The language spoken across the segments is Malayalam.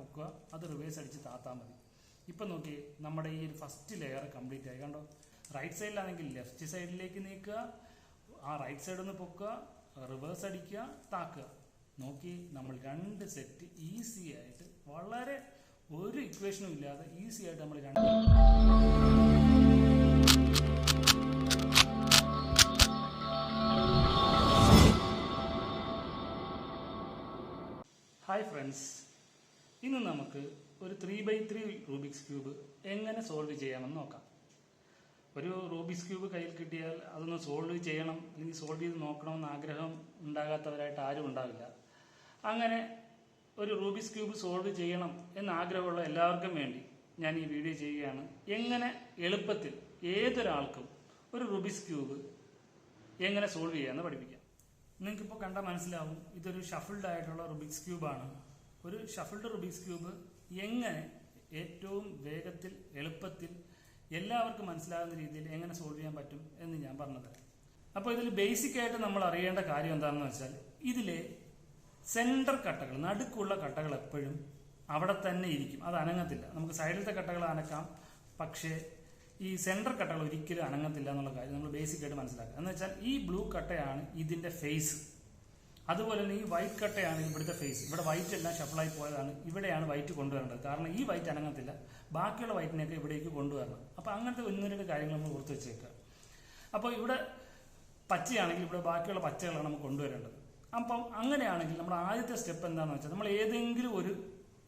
പൊക്കുക അത് റിവേഴ്സ് അടിച്ച് താത്താൽ മതി. ഇപ്പം നോക്കി നമ്മുടെ ഈ ഒരു ഫസ്റ്റ് ലെയർ കംപ്ലീറ്റ് ആയി. കണ്ടോ? റൈറ്റ് സൈഡിലാണെങ്കിൽ ലെഫ്റ്റ് സൈഡിലേക്ക് നീക്കുക ആ റൈറ്റ് സൈഡ് ഒന്ന് പൊക്കുക റിവേഴ്സ് അടിക്കുക താക്കുക. നോക്കി നമ്മൾ രണ്ട് സെറ്റ് ഈസി ആയിട്ട് വളരെ ഒരു ഇക്വേഷനും ഇല്ലാതെ ഈസി ആയിട്ട് നമ്മൾ രണ്ട് ഹായ് ഫ്രണ്ട്സ് ഇന്ന് നമുക്ക് ഒരു three by three Rubik's cube എങ്ങനെ സോൾവ് ചെയ്യാമെന്ന് നോക്കാം. ഒരു റൂബിക്സ് ക്യൂബ് കയ്യിൽ കിട്ടിയാൽ അതൊന്ന് സോൾവ് ചെയ്യണം. അല്ലെങ്കിൽ സോൾവ് ചെയ്ത് നോക്കണമെന്ന് ആഗ്രഹം ഉണ്ടാകാത്തവരായിട്ട് ആരും ഉണ്ടാവില്ല. അങ്ങനെ ഒരു റൂബിക്സ് ക്യൂബ് സോൾവ് ചെയ്യണം എന്ന് ആഗ്രഹമുള്ള എല്ലാവർക്കും വേണ്ടി ഞാൻ ഈ വീഡിയോ ചെയ്യുകയാണ്. എങ്ങനെ എളുപ്പത്തിൽ ഏതൊരാൾക്കും ഒരു റൂബിക്സ് ക്യൂബ് എങ്ങനെ സോൾവ് ചെയ്യാമെന്ന് പഠിപ്പിക്കാം. നിങ്ങൾക്കിപ്പോൾ കണ്ടാൽ മനസ്സിലാവും ഇതൊരു ഷഫിൾഡ് ആയിട്ടുള്ള റുബിക്സ് ക്യൂബാണ് ഒരു ഷഫിൾഡ് റുബിക്സ് ക്യൂബ് എങ്ങനെ ഏറ്റവും വേഗത്തിൽ എളുപ്പത്തിൽ എല്ലാവർക്കും മനസ്സിലാകുന്ന രീതിയിൽ എങ്ങനെ സോൾവ് ചെയ്യാൻ പറ്റും എന്ന് ഞാൻ പറഞ്ഞുതരാം അപ്പോൾ ഇതിൽ ബേസിക് ആയിട്ട് നമ്മൾ അറിയേണ്ട കാര്യം എന്താണെന്ന് വെച്ചാൽ ഇതിലെ സെന്റർ കട്ടകൾ നടുക്കുള്ള കട്ടകൾ എപ്പോഴും അവിടെ തന്നെ ഇരിക്കും. അത് അനങ്ങത്തില്ല. നമുക്ക് സൈഡിലത്തെ കട്ടകൾ അനക്കാം. പക്ഷേ ഈ സെന്റർ കട്ടകൾ ഒരിക്കലും അനങ്ങത്തില്ല എന്നുള്ള കാര്യം നമ്മൾ ബേസിക് ആയിട്ട് മനസ്സിലാക്കുക. എന്ന് വെച്ചാൽ ഈ ബ്ലൂ കട്ടയാണ് ഇതിന്റെ ഫേസ് അതുപോലെ തന്നെ ഈ വൈറ്റ് കട്ടയാണ് ഇവിടുത്തെ ഫേസ് ഇവിടെ വൈറ്റ് എല്ലാം ഷഫിളായി പോയതാണ്. ഇവിടെയാണ് വൈറ്റ് കൊണ്ടുവരേണ്ടത്. കാരണം ഈ വൈറ്റ് അനങ്ങത്തില്ല. ബാക്കിയുള്ള വൈറ്റിനെയൊക്കെ ഇവിടേക്ക് കൊണ്ടുവരണം. അപ്പോൾ അങ്ങനത്തെ ഒന്ന് കാര്യങ്ങൾ നമ്മൾ ഓർത്ത് വെച്ചേക്കുക. അപ്പോൾ ഇവിടെ പച്ചയാണെങ്കിൽ ഇവിടെ ബാക്കിയുള്ള പച്ചകളാണ് നമുക്ക് കൊണ്ടുവരേണ്ടത്. അപ്പം അങ്ങനെയാണെങ്കിൽ നമ്മുടെ ആദ്യത്തെ സ്റ്റെപ്പ് എന്താണെന്ന് വെച്ചാൽ നമ്മൾ ഏതെങ്കിലും ഒരു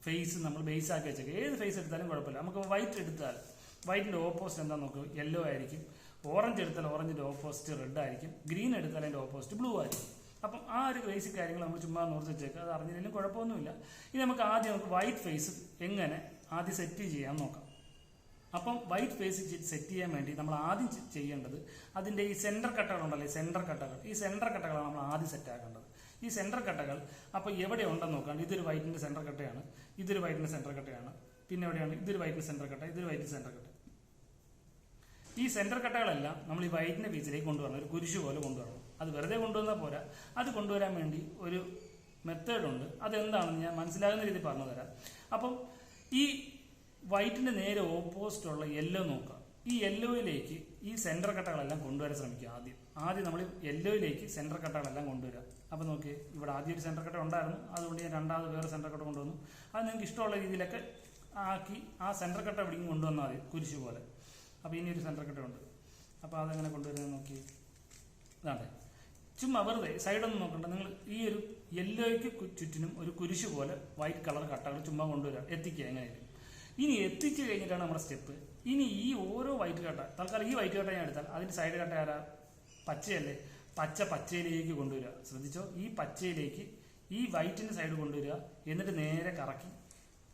ഫേസ് നമ്മൾ ബേസ് ആക്കി വെച്ചേക്കുക ഏത് ഫേസ് എടുത്താലും കുഴപ്പമില്ല. നമുക്ക് വൈറ്റ് എടുത്താൽ വൈറ്റിന്റെ ഓപ്പോസിറ്റ് എന്താ നോക്കുക യെല്ലോ ആയിരിക്കും. ഓറഞ്ച് എടുത്താൽ ഓറഞ്ചിന്റെ ഓപ്പോസിറ്റ് റെഡ് ആയിരിക്കും. ഗ്രീൻ എടുത്താൽ അതിന്റെ ഓപ്പോസിറ്റ് ബ്ലൂ ആയിരിക്കും. ഒരു ബേസിക് കാര്യങ്ങൾ നമ്മൾ ചുമ്മാ നോർത്ത് വെച്ചേക്കുക അത് അറിഞ്ഞില്ലെങ്കിലും കുഴപ്പമൊന്നുമില്ല. ഇനി നമുക്ക് ആദ്യം നമുക്ക് വൈറ്റ് ഫേസ് എങ്ങനെ ആദ്യം സെറ്റ് ചെയ്യാൻ നോക്കാം. അപ്പം വൈറ്റ് ഫേസ് സെറ്റ് ചെയ്യാൻ വേണ്ടി നമ്മൾ ആദ്യം ചെയ്യേണ്ടത് അതിന്റെ ഈ സെന്റർ കട്ടകളുണ്ടല്ലോ സെന്റർ കട്ടകൾ. ഈ സെന്റർ കട്ടകളാണ് നമ്മൾ ആദ്യം സെറ്റ് ആക്കേണ്ടത്. ഈ സെന്റർ കട്ടകൾ അപ്പോൾ എവിടെ ഉണ്ടെന്ന് നോക്കാം. ഇതൊരു വൈറ്റിന്റെ സെന്റർ കട്ടയാണ് ഇതൊരു വൈറ്റിന്റെ സെന്റർ കട്ടയാണ് പിന്നെ എവിടെയാണ്? ഇതൊരു വൈറ്റിന്റെ സെന്റർ കട്ട ഇതൊരു വൈറ്റിന്റെ സെന്റർ കട്ട. ഈ സെന്റർ കട്ടകളെല്ലാം നമ്മൾ ഈ വൈറ്റിന്റെ പീസിലേക്ക് കൊണ്ടുവരണം. ഒരു കുരിശ് പോലെ കൊണ്ടുവരണം. അത് വെറുതെ കൊണ്ടുവന്നാൽ പോരാ. അത് കൊണ്ടുവരാൻ വേണ്ടി ഒരു മെത്തേഡുണ്ട് അതെന്താണെന്ന് ഞാൻ മനസ്സിലാകുന്ന രീതിയിൽ പറഞ്ഞു തരാം. അപ്പം ഈ വൈറ്റിന്റെ നേരെ ഓപ്പോസിറ്റുള്ള യെല്ലോ നോക്കുക ഈ യെല്ലോയിലേക്ക് ഈ സെന്റർ കട്ടകളെല്ലാം കൊണ്ടുവരാൻ ശ്രമിക്കുക ആദ്യം. ആദ്യം നമ്മൾ യെല്ലോയിലേക്ക് സെന്റർ കട്ടകളെല്ലാം കൊണ്ടുവരിക. അപ്പോൾ നോക്കി ഇവിടെ ആദ്യം ഒരു സെന്റർ കട്ട ഉണ്ടായിരുന്നു. അതുകൊണ്ട് ഞാൻ രണ്ടാമത് വേറെ സെന്റർ കട്ട കൊണ്ടുവന്നു. അത് നിങ്ങൾക്ക് ഇഷ്ടമുള്ള രീതിയിലൊക്കെ ആക്കി ആ സെന്റർ കട്ട എവിടെ കൊണ്ടുവന്നാൽ മതി കുരിശ് പോലെ. അപ്പോൾ ഇനി ഒരു സെന്റർ കട്ട ഉണ്ട്. അപ്പോൾ അതെങ്ങനെ കൊണ്ടുവരുന്നത് നോക്കി ഇതാണ്ടേ. ചുമ്മാ വെറുതെ സൈഡൊന്നും നോക്കണ്ട. നിങ്ങൾ ഈ ഒരു യെല്ലോയ്ക്ക് ചുറ്റിനും ഒരു കുരിശ് പോലെ വൈറ്റ് കളർ കട്ടകൾ ചുമ്മാ കൊണ്ടുവരിക. എത്തിക്കുക എങ്ങനെയായാലും ഇനി എത്തിച്ചു കഴിഞ്ഞിട്ടാണ് നമ്മുടെ സ്റ്റെപ്പ് ഇനി ഈ ഓരോ വൈറ്റ് കട്ട തൽക്കാലം ഈ വൈറ്റ് കട്ട ഞാൻ എടുത്താൽ അതിന്റെ സൈഡ് കട്ട ആരാ? പച്ചയല്ലേ? പച്ച പച്ചയിലേക്ക് കൊണ്ടുവരിക. ശ്രദ്ധിച്ചോ? ഈ പച്ചയിലേക്ക് ഈ വൈറ്റിന്റെ സൈഡ് കൊണ്ടുവരിക. എന്നിട്ട് നേരെ കറക്കി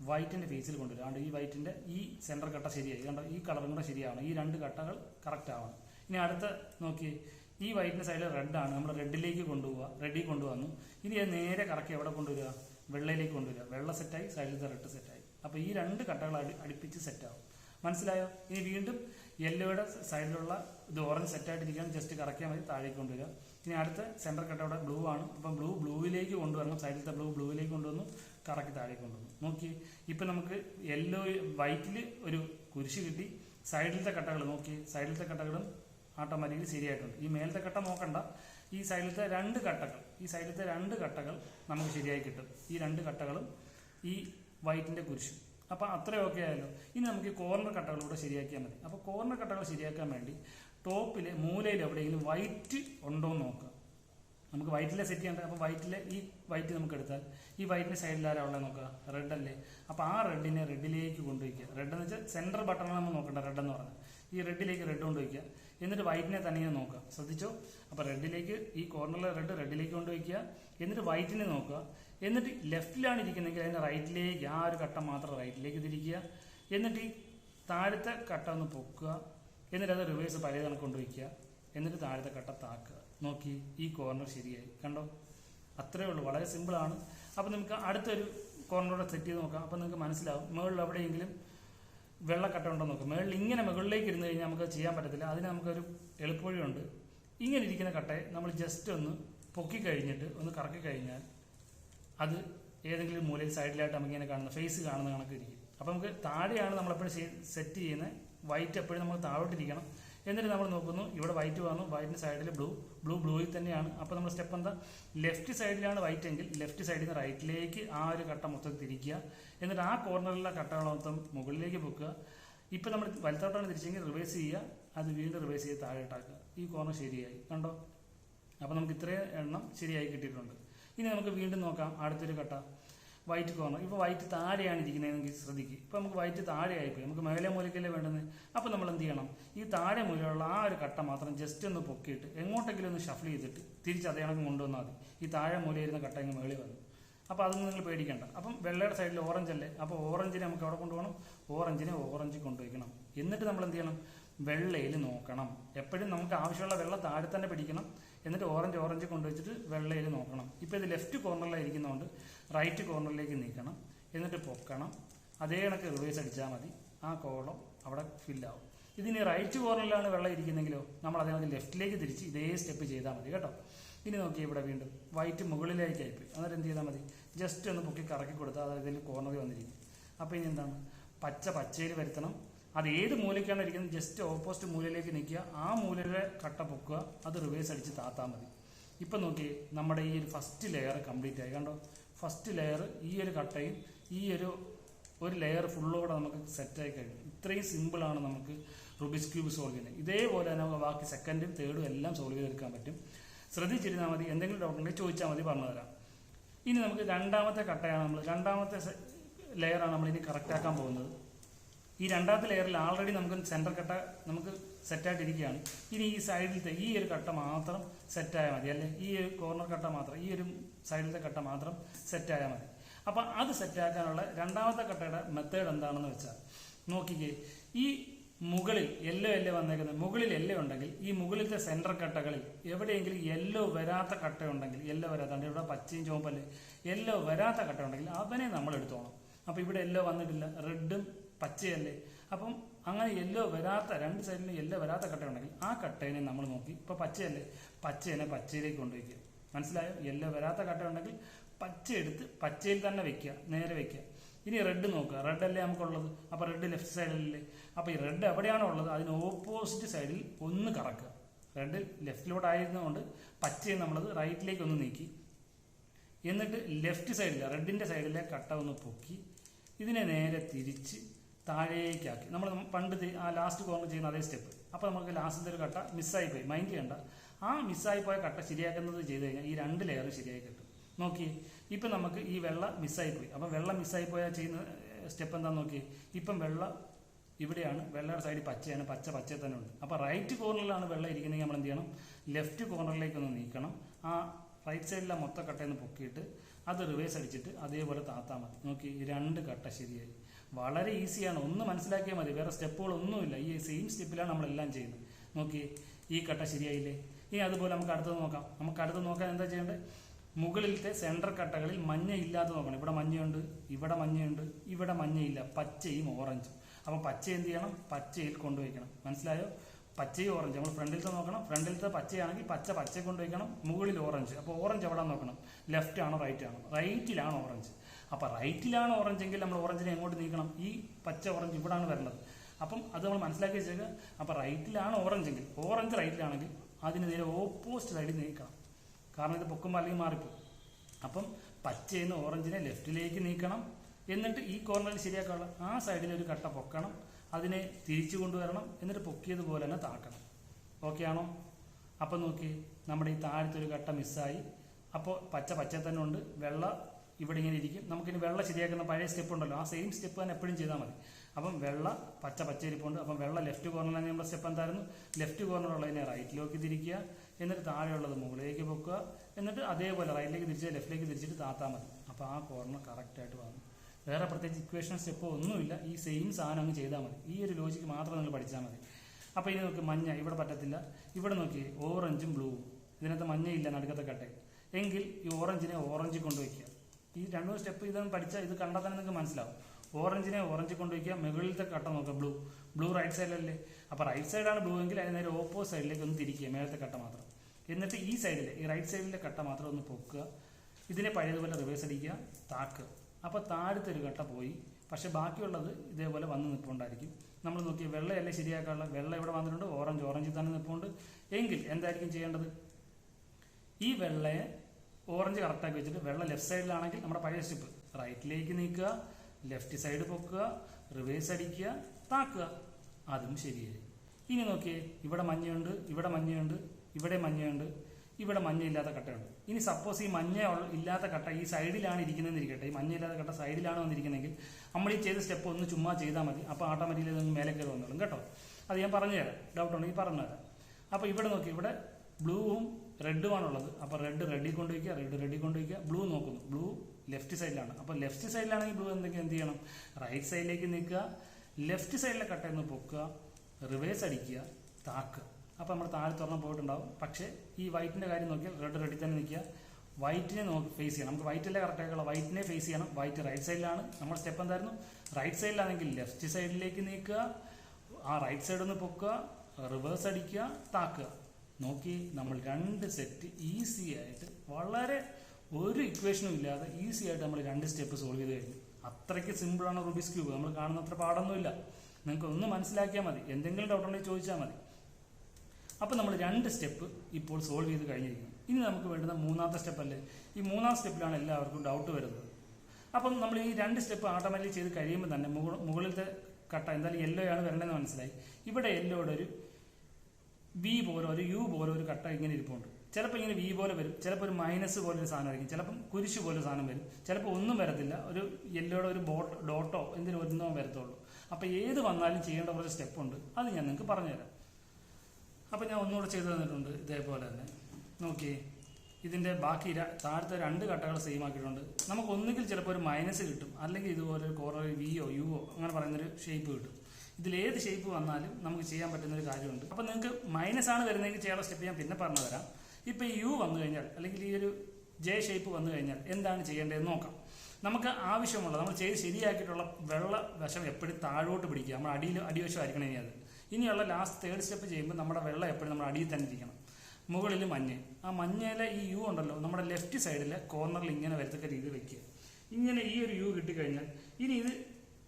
വൈറ്റിന്റെ ഫേസിൽ കൊണ്ടുവരിക. അതുകൊണ്ട് ഈ വൈറ്റിന്റെ ഈ സെന്റർ കട്ട ശരിയായി. കണ്ടോ? ഈ കളറും കൂടെ ശരിയാവണം ഈ രണ്ട് കട്ടകൾ കറക്റ്റ് ആവണം. ഇനി അടുത്ത നോക്കി ഈ വൈറ്റിന്റെ സൈഡിൽ റെഡാണ് നമ്മൾ റെഡിലേക്ക് കൊണ്ടുപോവുക റെഡിൽ കൊണ്ടുവന്നു. ഇനി അത് നേരെ കറക്കി എവിടെ കൊണ്ടുവരിക? വെള്ളയിലേക്ക് കൊണ്ടുവരിക. വെള്ള സെറ്റായി സൈഡിലത്തെ റെഡ് സെറ്റായി അപ്പോൾ ഈ രണ്ട് കട്ടകൾ അടി അടുപ്പിച്ച് സെറ്റാവും മനസ്സിലായോ? ഇനി വീണ്ടും യെല്ലോയുടെ സൈഡിലുള്ള ഇത് ഓറഞ്ച് സെറ്റായിട്ടിരിക്കാൻ ജസ്റ്റ് കറക്കിയാൽ മതി താഴേക്ക് കൊണ്ടുവരിക. ഇനി അടുത്ത സെന്റർ കട്ട അവിടെ ബ്ലൂ ആണ്. അപ്പം ബ്ലൂ ബ്ലൂവിലേക്ക് കൊണ്ടുവരണം. സൈഡിലത്തെ ബ്ലൂ ബ്ലൂവിലേക്ക് കൊണ്ടുവന്നു. കറക്കി താഴേക്ക് കൊണ്ടുവന്നു. നോക്കി ഇപ്പം നമുക്ക് യെല്ലോ വൈറ്റിൽ ഒരു കുരിശ് കിട്ടി. സൈഡിലത്തെ കട്ടകൾ നോക്കി സൈഡിലത്തെ കട്ടകളും ഓട്ടോമാറ്റിക്കലി ശരിയായിട്ടുണ്ട്. ഈ മേലത്തെ കട്ട നോക്കണ്ട. ഈ സൈഡിലത്തെ രണ്ട് കട്ടകൾ ഈ സൈഡിലത്തെ രണ്ട് കട്ടകൾ നമുക്ക് ശരിയായി കിട്ടും. ഈ രണ്ട് കട്ടകളും ഈ വൈറ്റിന്റെ കുരിശും. അപ്പൊ അത്രയും ഓക്കെ ആയല്ലോ. ഇനി നമുക്ക് ഈ കോർണർ കട്ടകളൂടെ ശരിയാക്കിയാൽ മതി. അപ്പൊ കോർണർ കട്ടകൾ ശരിയാക്കാൻ വേണ്ടി ടോപ്പിലെ മൂലയിൽ എവിടെയെങ്കിലും വൈറ്റ് ഉണ്ടോ എന്ന് നോക്കുക. നമുക്ക് വൈറ്റിലെ സെറ്റ് ചെയ്യേണ്ടത് അപ്പോൾ വൈറ്റിലെ ഈ വൈറ്റ് നമുക്ക് എടുത്താൽ ഈ വൈറ്റിന്റെ സൈഡിൽ ആരാ ഉള്ളത് നോക്കുക. റെഡ് അല്ലേ? അപ്പോൾ ആ റെഡിനെ റെഡിലേക്ക് കൊണ്ടുപോയിക്കുക റെഡ് എന്ന് വെച്ചാൽ സെന്റർ ബട്ടണാണ് നമ്മൾ നോക്കേണ്ടത്. റെഡ് എന്ന് പറഞ്ഞാൽ. ഈ റെഡിലേക്ക് റെഡ് കൊണ്ടുവയ്ക്കുക. എന്നിട്ട് വൈറ്റിനെ തനിയെ നോക്കുക. ശ്രദ്ധിച്ചോ? അപ്പോൾ റെഡിലേക്ക് ഈ കോർണറിലെ റെഡ് റെഡിലേക്ക് കൊണ്ടുവയ്ക്കുക എന്നിട്ട് വൈറ്റിനെ നോക്കുക. എന്നിട്ട് ലെഫ്റ്റിലാണ് ഇരിക്കുന്നെങ്കിൽ അതിന്റെ റൈറ്റിലേക്ക് ആ ഒരു കട്ട മാത്രം റൈറ്റിലേക്ക് തിരിക്കുക. എന്നിട്ട് ഈ താഴത്തെ കട്ട ഒന്ന് പൊക്കുക. എന്നിട്ട് അത് റിവേഴ്സ് പഴയ കണക്ക് കൊണ്ടുവയ്ക്കുക എന്നിട്ട് താഴത്തെ കട്ട താക്കുക. നോക്കി ഈ കോർണർ ശരിയായി. കണ്ടോ? അത്രേ ഉള്ളൂ. വളരെ സിമ്പിളാണ് അപ്പൊ നമുക്ക് അടുത്തൊരു കോർണറോടെ സെറ്റ് ചെയ്ത് നോക്കാം. അപ്പോൾ നിങ്ങൾക്ക് മനസ്സിലാവും. മുകളിൽ എവിടെയെങ്കിലും വെള്ളക്കട്ട ഉണ്ടോ നോക്കും. മുകളിൽ ഇങ്ങനെ മുകളിലേക്ക് ഇരുന്ന് കഴിഞ്ഞാൽ നമുക്ക് ചെയ്യാൻ പറ്റത്തില്ല. അതിന് നമുക്കൊരു എളുപ്പവഴിയുണ്ട്. ഇങ്ങനെ ഇരിക്കുന്ന കട്ടയെ നമ്മൾ ജസ്റ്റ് ഒന്ന് പൊക്കി കഴിഞ്ഞിട്ട് ഒന്ന് കറക്കി കഴിഞ്ഞാൽ അത് ഏതെങ്കിലും മൂലയിൽ സൈഡിലായിട്ട് നമുക്ക് ഇങ്ങനെ കാണുന്ന ഫേസ് കാണുന്ന കണക്ക് ഇരിക്കും അപ്പോൾ നമുക്ക് താഴെയാണ് നമ്മളെപ്പോഴും സെറ്റ് ചെയ്യുന്നത് വൈറ്റ് എപ്പോഴും നമ്മൾ താഴോട്ടിരിക്കണം. എന്നിട്ട് നമ്മൾ നോക്കുന്നു ഇവിടെ വൈറ്റ് വന്നു വൈറ്റിന് സൈഡിൽ ബ്ലൂ ബ്ലൂ ബ്ലൂയിൽ തന്നെയാണ്. അപ്പോൾ നമ്മൾ സ്റ്റെപ്പ് എന്താ? ലെഫ്റ്റ് സൈഡിലാണ് വൈറ്റ് എങ്കിൽ ലെഫ്റ്റ് സൈഡിൽ നിന്ന് റൈറ്റിലേക്ക് ആ ഒരു കട്ട മൊത്തം തിരിക്കുക. എന്നിട്ട് ആ കോർണറിലുള്ള കട്ടകൾ മൊത്തം മുകളിലേക്ക് പൊക്കുക. ഇപ്പം നമ്മൾ വലത്തോട്ടാണ് തിരിച്ചെങ്കിൽ റിവേഴ്സ് ചെയ്യുക. അത് വീണ്ടും റിവേഴ്സ് ചെയ്ത് താഴെ ഇട്ടാക്കുക ഈ കോർണർ ശരിയായി. കണ്ടോ? അപ്പോൾ നമുക്ക് ഇത്രയും എണ്ണം ശരിയായി കിട്ടിയിട്ടുണ്ട്. ഇനി നമുക്ക് വീണ്ടും നോക്കാം. അടുത്തൊരു കട്ട. വൈറ്റ് കോർണർ ഇപ്പോൾ വൈറ്റ് താഴെയാണ് ഇരിക്കുന്നതെങ്കിൽ ശ്രദ്ധിക്കുക ഇപ്പോൾ നമുക്ക് വൈറ്റ് താഴെ ആയിപ്പോയി നമുക്ക് മേലെ മൂലക്കല്ലേ വേണ്ടത്? അപ്പോൾ നമ്മൾ എന്ത് ചെയ്യണം? ഈ താഴെ മൂലയുള്ള ആ ഒരു കട്ട മാത്രം ജസ്റ്റ് ഒന്ന് പൊക്കിയിട്ട് എങ്ങോട്ടെങ്കിലും ഒന്ന് ഷഫിൾ ചെയ്തിട്ട് തിരിച്ച് അതേ കണക്ക് കൊണ്ടുവന്നാൽ മതി. ഈ താഴെ മൂലയിരുന്ന കട്ട അങ്ങ് മേളി വന്നു. അപ്പോൾ അതൊന്നും നിങ്ങൾ പേടിക്കേണ്ട. അപ്പം വെള്ളയുടെ സൈഡിൽ ഓറഞ്ച് അല്ലേ? അപ്പോൾ ഓറഞ്ചിനെ നമുക്ക് അവിടെ കൊണ്ടുപോകണം. ഓറഞ്ചിനെ ഓറഞ്ച് കൊണ്ടുവയ്ക്കണം. എന്നിട്ട് നമ്മൾ എന്ത് ചെയ്യണം? വെള്ളയിൽ നോക്കണം. എപ്പോഴും നമുക്ക് ആവശ്യമുള്ള വെള്ളം താഴെ തന്നെ പിടിക്കണം. എന്നിട്ട് ഓറഞ്ച് ഓറഞ്ച് കൊണ്ടുവച്ചിട്ട് വെള്ളയിൽ നോക്കണം. ഇപ്പോൾ ഇത് ലെഫ്റ്റ് കോർണറിലായിരിക്കുന്നതുകൊണ്ട് റൈറ്റ് കോർണറിലേക്ക് നീക്കണം. എന്നിട്ട് പൊക്കണം. അതേ കണക്ക് റിവേഴ്സ് അടിച്ചാൽ മതി. ആ കോളം അവിടെ ഫില്ലാവും ഇതിന് റൈറ്റ് കോർണറിലാണ് വെള്ളം ഇരിക്കുന്നെങ്കിലോ നമ്മൾ അതേ കണക്ക് ലെഫ്റ്റിലേക്ക് തിരിച്ച് ഇതേ സ്റ്റെപ്പ് ചെയ്താൽ മതി കേട്ടോ. ഇനി നോക്കി ഇവിടെ വീണ്ടും വൈറ്റ് മുകളിലേക്ക് ആയിപ്പോയി അന്നേരം എന്ത് ചെയ്താൽ മതി? ജസ്റ്റ് ഒന്ന് പൊക്കി കറക്കി കൊടുത്താൽ അതായത് കോർണറിൽ വന്നിരിക്കും. അപ്പോൾ ഇനി എന്താണ്? പച്ച പച്ചയിൽ വരുത്തണം. അത് ഏത് മൂലയ്ക്കാണ് ഇരിക്കുന്നത്? ജസ്റ്റ് ഓപ്പോസിറ്റ് മൂലയിലേക്ക് നിൽക്കുക ആ മൂലയുടെ കട്ട പൊക്കുക. അത് റിവേഴ്സ് അടിച്ച് താത്താൽ മതി. ഇപ്പം നോക്കി നമ്മുടെ ഈ ഒരു ഫസ്റ്റ് ലെയർ കംപ്ലീറ്റ് ആയി. കണ്ടോ? ഫസ്റ്റ് ലെയർ ഈ ഒരു കട്ടയും ഈ ഒരു ഒരു ലെയർ ഫുള്ളോടെ നമുക്ക് സെറ്റായി കഴിഞ്ഞു. ഇത്രയും സിമ്പിളാണ് നമുക്ക് റുബിസ് ക്യൂബ് സോൾവ് ചെയ്യുന്നത്. ഇതേപോലെ തന്നെ നമുക്ക് ബാക്കി സെക്കൻഡും തേർഡും എല്ലാം സോൾവ് ചെയ്തെടുക്കാൻ പറ്റും. ശ്രദ്ധിച്ചിരുന്നാൽ മതി. എന്തെങ്കിലും ഡൗട്ട് ഉണ്ടെങ്കിൽ ചോദിച്ചാൽ മതി പറഞ്ഞുതരാം ഇനി നമുക്ക് രണ്ടാമത്തെ കട്ടയാണ് നമ്മൾ രണ്ടാമത്തെ ലെയറാണ് നമ്മൾ ഇനി കറക്റ്റ് ആക്കാൻ പോകുന്നത്. ഈ രണ്ടാമത്തെ ലെയറിൽ ആൾറെഡി നമുക്ക് സെന്റർ കട്ട നമുക്ക് സെറ്റായിട്ടിരിക്കുകയാണ് ഇനി ഈ സൈഡിലത്തെ ഈ ഒരു കട്ട മാത്രം സെറ്റായാൽ മതി അല്ലെ? ഈ ഒരു കോർണർ കട്ട മാത്രം ഈ ഒരു സൈഡിലത്തെ കട്ട മാത്രം സെറ്റായാൽ മതി. അപ്പം അത് സെറ്റാക്കാനുള്ള രണ്ടാമത്തെ കട്ടയുടെ മെത്തേഡ് എന്താണെന്ന് വെച്ചാൽ നോക്കിക്കേ ഈ മുകളിൽ യെല്ലോ എല്ലോ വന്നേക്കുന്നത്? മുകളിൽ എല്ലോ ഉണ്ടെങ്കിൽ ഈ മുകളിലത്തെ സെന്റർ കട്ടകളിൽ എവിടെയെങ്കിലും യെല്ലോ വരാത്ത കട്ട ഉണ്ടെങ്കിൽ യെല്ലോ വരാത്ത ഇവിടെ പച്ചയും ചുവപ്പല്ലേ? യെല്ലോ വരാത്ത കട്ട ഉണ്ടെങ്കിൽ അവനെ നമ്മൾ എടുത്തോണം. അപ്പോൾ ഇവിടെ യെല്ലോ വന്നിട്ടില്ല റെഡും പച്ചയല്ലേ? അപ്പം അങ്ങനെ യെല്ലോ വരാത്ത രണ്ട് സൈഡിലും യെല്ലോ വരാത്ത കട്ടയുണ്ടെങ്കിൽ ആ കട്ടേനെ നമ്മൾ നോക്കി. ഇപ്പോൾ പച്ചയല്ലേ? പച്ചേനെ പച്ചയിലേക്ക് കൊണ്ടുവയ്ക്കുക. മനസ്സിലായോ? യെല്ലോ വരാത്ത കട്ടയുണ്ടെങ്കിൽ പച്ച എടുത്ത് പച്ചയിൽ തന്നെ വെക്കുക. നേരെ വെക്കുക. ഇനി റെഡ് നോക്കുക. റെഡ് അല്ലേ നമുക്കുള്ളത്? അപ്പോൾ റെഡ് ലെഫ്റ്റ് സൈഡിലല്ലേ അപ്പോൾ ഈ റെഡ് എവിടെയാണോ ഉള്ളത്? അതിന് ഓപ്പോസിറ്റ് സൈഡിൽ ഒന്ന് കറക്കുക. റെഡ് ലെഫ്റ്റിലോട്ട് ആയിരുന്നതുകൊണ്ട് പച്ചയെ നമ്മളത് റൈറ്റിലേക്ക് ഒന്ന് നീക്കി. എന്നിട്ട് ലെഫ്റ്റ് സൈഡിൽ റെഡിന്റെ സൈഡിലെ കട്ട ഒന്ന് പൊക്കി. ഇതിനെ നേരെ തിരിച്ച് താഴേക്കാക്കി. നമ്മൾ പണ്ട് ആ ലാസ്റ്റ് കോർണർ ചെയ്യുന്ന അതേ സ്റ്റെപ്പ് അപ്പോൾ നമുക്ക് ലാസ്റ്റത്തെ ഒരു കട്ട മിസ്സായി പോയി. മൈൻഡ് ചെയ്യണ്ട. ആ മിസ്സായി പോയ കട്ട ശരിയാക്കുന്നത് ചെയ്ത് കഴിഞ്ഞാൽ ഈ രണ്ട് ലെയർ ശരിയായി കിട്ടും. നോക്കി ഇപ്പം നമുക്ക് ഈ വെള്ള മിസ്സായി പോയി. അപ്പം വെള്ളം മിസ്സായി പോയാൽ ചെയ്യുന്ന സ്റ്റെപ്പ് എന്താണെന്ന് നോക്കി ഇപ്പം വെള്ള ഇവിടെയാണ്. വെള്ളയുടെ സൈഡിൽ പച്ചയാണ്. പച്ച പച്ച തന്നെ ഉണ്ട്. അപ്പോൾ റൈറ്റ് കോർണറിലാണ് വെള്ളം ഇരിക്കുന്നതെങ്കിൽ നമ്മൾ എന്ത് ചെയ്യണം? ലെഫ്റ്റ് കോർണറിലേക്ക് ഒന്ന് നീക്കണം. ആ റൈറ്റ് സൈഡിലെ മൊത്തം നിന്ന് പൊക്കിയിട്ട് അത് റിവേഴ്സ് അടിച്ചിട്ട് അതേപോലെ താത്താൽ മതി. നോക്കി രണ്ട് കട്ട ശരിയായി. വളരെ ഈസിയാണ്. ഒന്ന് മനസ്സിലാക്കിയാൽ മതി. വേറെ സ്റ്റെപ്പുകളൊന്നുമില്ല. ഈ സെയിം സ്റ്റെപ്പിലാണ് നമ്മളെല്ലാം ചെയ്യുന്നത്. നോക്കി ഈ കട്ട ശരിയായില്ലേ? ഇനി അതുപോലെ നമുക്ക് അടുത്തത് നോക്കാം. നമുക്ക് അടുത്ത് നോക്കാൻ എന്താ ചെയ്യേണ്ടത്? മുകളിലത്തെ സെന്റർ കട്ടകളിൽ മഞ്ഞ ഇല്ലാതെ നോക്കണം. ഇവിടെ മഞ്ഞയുണ്ട് ഇവിടെ മഞ്ഞയുണ്ട് ഇവിടെ മഞ്ഞയില്ല. പച്ചയും ഓറഞ്ചും അപ്പോൾ പച്ച എന്ത് ചെയ്യണം? പച്ചയിൽ കൊണ്ടുവയ്ക്കണം. മനസ്സിലായോ? പച്ചയും ഓറഞ്ച് നമ്മൾ ഫ്രണ്ടിലത്തെ നോക്കണം. ഫ്രണ്ടിലത്തെ പച്ചയാണെങ്കിൽ പച്ച പച്ച കൊണ്ടുവയ്ക്കണം. മുകളിൽ ഓറഞ്ച് അപ്പോൾ ഓറഞ്ച് എവിടെ നോക്കണം? ലെഫ്റ്റ് ആണോ റൈറ്റ് ആണോ? റൈറ്റിലാണ് ഓറഞ്ച് അപ്പോൾ റൈറ്റിലാണ് ഓറഞ്ച് എങ്കിൽ നമ്മൾ ഓറഞ്ചിനെ എങ്ങോട്ട് നീക്കണം? ഈ പച്ച ഓറഞ്ച് ഇവിടാണ് വരേണ്ടത്. അപ്പം അത് നമ്മൾ മനസ്സിലാക്കി വെച്ചേക്കുക അപ്പോൾ റൈറ്റിലാണ് ഓറഞ്ച് എങ്കിൽ ഓറഞ്ച് റൈറ്റിലാണെങ്കിൽ അതിന് നേരെ ഓപ്പോസിറ്റ് സൈഡിൽ നീക്കണം കാരണം ഇത് പൊക്കുമ്പോൾ അല്ലെങ്കിൽ മാറിപ്പോകും അപ്പം പച്ചയെന്ന് ഓറഞ്ചിനെ ലെഫ്റ്റിലേക്ക് നീക്കണം. എന്നിട്ട് ഈ കോർണറിൽ ശരിയാക്കാനുള്ള ആ സൈഡിൽ ഒരു കട്ട പൊക്കണം. അതിനെ തിരിച്ചു കൊണ്ടുവരണം. എന്നിട്ട് പൊക്കിയതുപോലെ തന്നെ താക്കണം. ഓക്കെ ആണോ? അപ്പം നോക്കി നമ്മുടെ ഈ താഴത്തെ ഒരു കട്ട മിസ്സായി അപ്പോൾ പച്ച പച്ച തന്നെ ഉണ്ട്. വെള്ള ഇവിടെ ഇങ്ങനെ ഇരിക്കും. നമുക്കിനി വെള്ള ശരിയാക്കുന്ന പഴയ സ്റ്റെപ്പ് ഉണ്ടല്ലോ. ആ സെയിം സ്റ്റെപ്പ് തന്നെ എപ്പോഴും ചെയ്താൽ മതി. അപ്പം വെള്ള പച്ച പച്ചരിപ്പുണ്ട്. അപ്പം വെള്ള ലെഫ്റ്റ് കോർണറിൽ നമ്മുടെ സ്റ്റെപ്പ് എന്തായിരുന്നു? ലെഫ്റ്റ് കോർണറുള്ളതിനെ റൈറ്റിലേക്ക് തിരിക്കുക. എന്നിട്ട് താഴെയുള്ളത് മുകളിലേക്ക് പൊക്കുക. എന്നിട്ട് അതേപോലെ റൈറ്റിലേക്ക് തിരിച്ച് ലെഫ്റ്റിലേക്ക് തിരിച്ചിട്ട് താത്താൽ മതി. അപ്പോൾ ആ കോർണർ കറക്റ്റായിട്ട് വന്നു. വേറെ പ്രത്യേകിച്ച് ഇക്വേഷൻ സ്റ്റെപ്പോ ഒന്നുമില്ല. ഈ സെയിം സാധനം അങ്ങ് ചെയ്താൽ മതി. ഈ ഒരു ലോജിക്ക് മാത്രം നിങ്ങൾ പഠിച്ചാൽ മതി. അപ്പോൾ ഇനി നോക്കി മഞ്ഞ ഇവിടെ പറ്റത്തില്ല. ഇവിടെ നോക്കി ഓറഞ്ചും ബ്ലൂവും ഇതിനകത്ത് മഞ്ഞയില്ല നടുക്കത്തെ കട്ടെ എങ്കിൽ ഈ ഓറഞ്ചിനെ ഓറഞ്ച് കൊണ്ടുവയ്ക്കുക ഈ രണ്ടു സ്റ്റെപ്പ് ഇതൊന്നും പഠിച്ചാൽ ഇത് കണ്ടാൽ തന്നെ നിങ്ങൾക്ക് മനസ്സിലാവും. ഓറഞ്ചിനെ ഓറഞ്ച് കൊണ്ടുപോയിക്കുക മുകളിലത്തെ കട്ട നോക്കുക ബ്ലൂ ബ്ലൂ റൈറ്റ് സൈഡിലല്ലേ അപ്പോൾ റൈറ്റ് സൈഡാണ് ബ്ലൂ എങ്കിൽ അതിന് നേരെ ഓപ്പോസിറ്റ് സൈഡിലേക്ക് ഒന്ന് തിരിക്കുക മേലത്തെ കട്ട മാത്രം. എന്നിട്ട് ഈ സൈഡിൽ ഈ റൈറ്റ് സൈഡിലെ കട്ട മാത്രം ഒന്ന് പൊക്കുക. ഇതിനെ പഴയതുപോലെ റിവേഴ്സ് അടിക്കുക താക്കുക. അപ്പോൾ താഴത്തെ ഒരു കട്ട പോയി. പക്ഷെ ബാക്കിയുള്ളത് ഇതേപോലെ വന്ന് നിൽപ്പുണ്ടായിരിക്കും നമ്മൾ നോക്കി വെള്ളയല്ലേ ശരിയാക്കാനുള്ള വെള്ളം ഇവിടെ വന്നിട്ടുണ്ട്? ഓറഞ്ച് ഓറഞ്ചിൽ തന്നെ നിൽപ്പുണ്ട് എങ്കിൽ എന്തായിരിക്കും ചെയ്യേണ്ടത്? ഈ വെള്ളയെ ഓറഞ്ച് കറക്റ്റാക്കി വെച്ചിട്ട് വെള്ള ലെഫ്റ്റ് സൈഡിലാണെങ്കിൽ നമ്മുടെ പഴയ സ്റ്റെപ്പ് റൈറ്റിലേക്ക് നീക്കുക ലെഫ്റ്റ് സൈഡ് പൊക്കുക റിവേഴ്സ് അടിക്കുക താക്കുക. അതും ശരിയായി. ഇനി നോക്കിയേ ഇവിടെ മഞ്ഞയുണ്ട് ഇവിടെ മഞ്ഞയുണ്ട് ഇവിടെ മഞ്ഞയുണ്ട് ഇവിടെ മഞ്ഞ ഇല്ലാത്ത കട്ടയുണ്ട്. ഇനി സപ്പോസ് ഈ മഞ്ഞ ഇല്ലാത്ത കട്ട ഈ സൈഡിലാണ് ഇരിക്കുന്നതെന്ന് ഇരിക്കട്ടെ. ഈ മഞ്ഞ ഇല്ലാത്ത കട്ട സൈഡിലാണ് വന്നിരിക്കുന്നതെങ്കിൽ നമ്മൾ ഈ ചെയ്ത സ്റ്റെപ്പ് ഒന്ന് ചുമ്മാ ചെയ്താൽ മതി. അപ്പോൾ ഓട്ടോമാറ്റിക്കലി ഇതൊന്ന് മേലെ കയറി വന്നോളും കേട്ടോ. അത് ഞാൻ പറഞ്ഞുതരാം. ഡൗട്ട് ഉണ്ടെങ്കിൽ പറഞ്ഞു തരാം അപ്പോൾ ഇവിടെ നോക്കി ഇവിടെ ബ്ലൂവും റെഡുമാണുള്ളത് അപ്പോൾ റെഡ് റെഡി കൊണ്ടുവയ്ക്കുക റെഡ് റെഡിൽ കൊണ്ടുവയ്ക്കുക. ബ്ലൂ നോക്കുന്നു. ബ്ലൂ ലെഫ്റ്റ് സൈഡിലാണ് അപ്പോൾ ലെഫ്റ്റ് സൈഡിലാണെങ്കിൽ ബ്ലൂ എന്തെങ്കിലും എന്ത് ചെയ്യണം? റൈറ്റ് സൈഡിലേക്ക് നിൽക്കുക ലെഫ്റ്റ് സൈഡിലെ കട്ടയിൽ നിന്ന് പൊക്കുക. റിവേഴ്സ് അടിക്കുക. താക്കുക അപ്പോൾ നമ്മൾ താഴെ തുറന്ന് പോയിട്ടുണ്ടാവും. പക്ഷേ ഈ വൈറ്റിന്റെ കാര്യം നോക്കിയാൽ റെഡ് റെഡി തന്നെ നിൽക്കുക. വൈറ്റിനെ നോക്കി ഫേസ് ചെയ്യണം. നമുക്ക് വൈറ്റല്ലേ കറക്റ്റ് ആയിട്ടുള്ള? വൈറ്റിനെ ഫേസ് ചെയ്യണം. വൈറ്റ് റൈറ്റ് സൈഡിലാണ് നമ്മൾ സ്റ്റെപ്പ് എന്തായിരുന്നു? റൈറ്റ് സൈഡിലാണെങ്കിൽ ലെഫ്റ്റ് സൈഡിലേക്ക് നീക്കുക. ആ റൈറ്റ് സൈഡിൽ നിന്ന് പൊക്കുക. റിവേഴ്സ് അടിക്കുക. താക്കുക. നോക്കി നമ്മൾ രണ്ട് സെറ്റ് ഈസി ആയിട്ട് വളരെ ഒരു ഇക്വേഷനും ഇല്ലാതെ ഈസി ആയിട്ട് നമ്മൾ രണ്ട് സ്റ്റെപ്പ് സോൾവ് ചെയ്ത് കഴിഞ്ഞു. അത്രയ്ക്ക് സിമ്പിളാണ് റുബിസ് ക്യൂബ് നമ്മൾ കാണുന്ന അത്ര പാടൊന്നുമില്ല. നിങ്ങൾക്ക് ഒന്ന് മനസ്സിലാക്കിയാൽ മതി. എന്തെങ്കിലും ഡൗട്ട് ഉണ്ടെങ്കിൽ ചോദിച്ചാൽ മതി. അപ്പം നമ്മൾ രണ്ട് സ്റ്റെപ്പ് ഇപ്പോൾ സോൾവ് ചെയ്ത് കഴിഞ്ഞിരിക്കുന്നു. ഇനി നമുക്ക് വേണ്ടുന്ന മൂന്നാമത്തെ സ്റ്റെപ്പ് അല്ലേ? ഈ മൂന്നാം സ്റ്റെപ്പിലാണ് എല്ലാവർക്കും ഡൗട്ട് വരുന്നത്. അപ്പം നമ്മൾ ഈ രണ്ട് സ്റ്റെപ്പ് ഓട്ടോമാറ്റിക് ചെയ്ത് കഴിയുമ്പോൾ തന്നെ മുകളിലത്തെ കട്ട എന്തായാലും യെല്ലോ ആണ് വരേണ്ടതെന്ന് മനസ്സിലായി. ഇവിടെ യെല്ലോയുടെ ഒരു വി പോലെ ഒരു യു പോലെ ഒരു കട്ട ഇങ്ങനെ ഇരിപ്പുണ്ട്. ചിലപ്പോൾ ഇങ്ങനെ വി പോലെ വരും. ചിലപ്പോൾ ഒരു മൈനസ് പോലെ ഒരു സാധനമായിരിക്കും ചിലപ്പം കുരിശ് പോലെ സാധനം വരും. ചിലപ്പോൾ ഒന്നും വരത്തില്ല. ഒരു യെല്ലോയുടെ ഒരു ബോട്ട് ഡോട്ടോ എന്തിനും ഒന്നോ വരത്തുള്ളൂ. അപ്പോൾ ഏത് വന്നാലും ചെയ്യേണ്ട കുറച്ച് സ്റ്റെപ്പ് ഉണ്ട്. അത് ഞാൻ നിങ്ങൾക്ക് പറഞ്ഞുതരാം. അപ്പോൾ ഞാൻ ഒന്നുകൂടെ ചെയ്തു തന്നിട്ടുണ്ട് ഇതേപോലെ തന്നെ. നോക്കിയേ. ഇതിന്റെ ബാക്കി താഴത്തെ രണ്ട് കട്ടകൾ സെയിം ആക്കിയിട്ടുണ്ട്. നമുക്ക് ഒന്നുകിൽ ചിലപ്പോൾ ഒരു മൈനസ് കിട്ടും. അല്ലെങ്കിൽ ഇതുപോലെ ഒരു കോറ വിയോ യുവോ അങ്ങനെ പറയുന്നൊരു ഷേപ്പ് കിട്ടും. ഇതിൽ ഏത് ഷേപ്പ് വന്നാലും നമുക്ക് ചെയ്യാൻ പറ്റുന്ന ഒരു കാര്യമുണ്ട്. അപ്പോൾ നിങ്ങൾക്ക് മൈനസ് ആണ് വരുന്നതെങ്കിൽ ചെയ്യാനുള്ള സ്റ്റെപ്പ് ഞാൻ പിന്നെ പറഞ്ഞു തരാം. ഇപ്പോൾ ഈ യു വന്നു കഴിഞ്ഞാൽ അല്ലെങ്കിൽ ഈ ഒരു ജെ ഷേപ്പ് വന്നു കഴിഞ്ഞാൽ എന്താണ് ചെയ്യേണ്ടതെന്ന് നോക്കാം. നമുക്ക് ആവശ്യമുള്ള നമ്മൾ ചെയ്ത് ശരിയാക്കിയിട്ടുള്ള വെള്ള വശം എപ്പോഴും താഴോട്ട് പിടിക്കുക. നമ്മൾ അടിയിൽ അടിവശമായിരിക്കണം ഇനി അത്. ഇനിയുള്ള ലാസ്റ്റ് തേർഡ് സ്റ്റെപ്പ് ചെയ്യുമ്പോൾ നമ്മുടെ വെള്ളം എപ്പോഴും നമ്മുടെ അടിയിൽ തന്നെ ഇരിക്കണം. മുകളിൽ മഞ്ഞ്. ആ മഞ്ഞയിലെ ഈ യു ഉണ്ടല്ലോ നമ്മുടെ ലെഫ്റ്റ് സൈഡിലെ കോർണറിൽ ഇങ്ങനെ വരത്തക്ക രീതിയിൽ വെക്കുക. ഇങ്ങനെ ഈ ഒരു യു കിട്ടിക്കഴിഞ്ഞാൽ ഇനി ഇത്